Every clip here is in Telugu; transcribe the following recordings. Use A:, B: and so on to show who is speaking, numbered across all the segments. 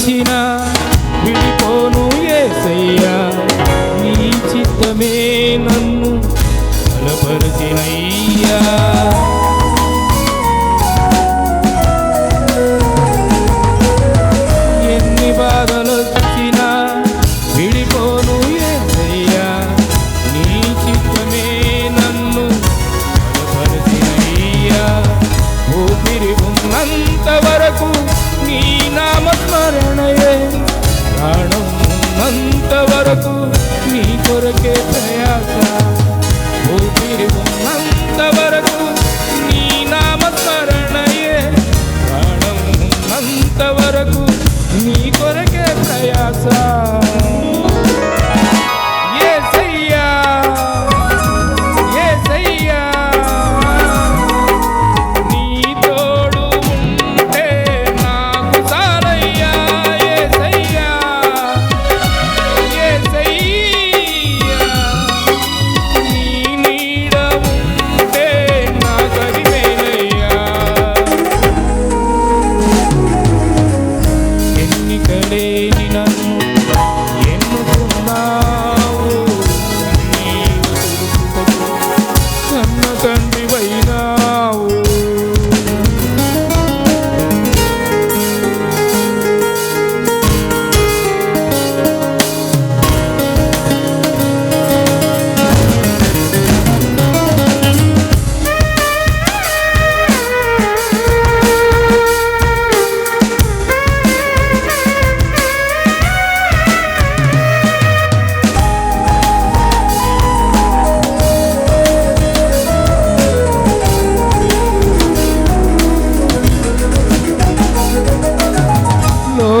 A: విడిచిన విడిపోను ఏసయ్యా. నీ చిత్తమే నన్ను బలపరిచినయ్యా. I que te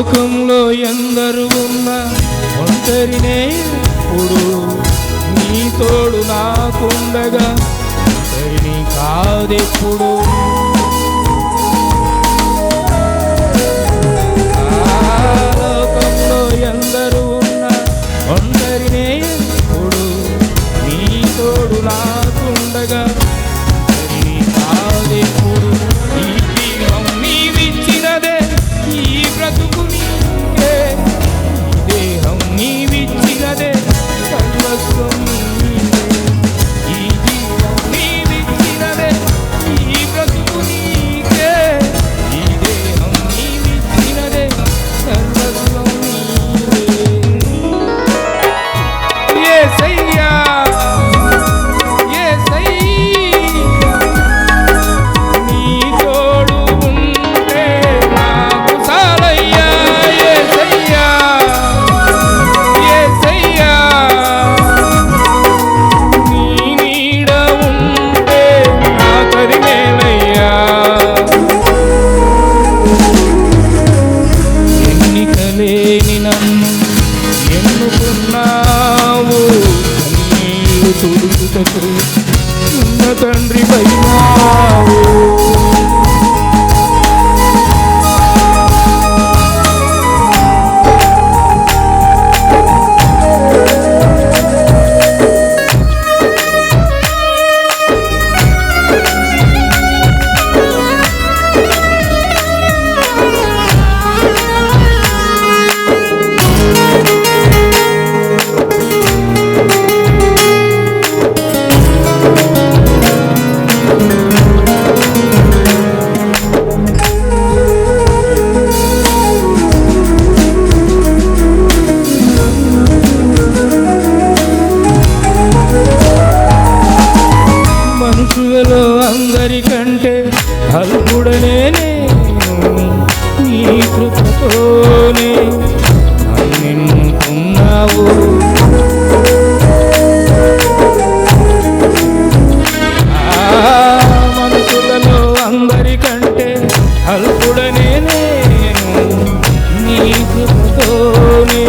A: లోకంలో ఎందరు ఉన్న ఒంటరినే ఇప్పుడు. నీ తోడు నాకుండగా ఒంటరిని కాదెప్పుడు. చేయుటకు తండ్రి పైనావు నీ కృపతోనే మన్నింటున్నావు మనుషులలో అందరికంటే అల్పుడనే నేను. నీ కృపతోనే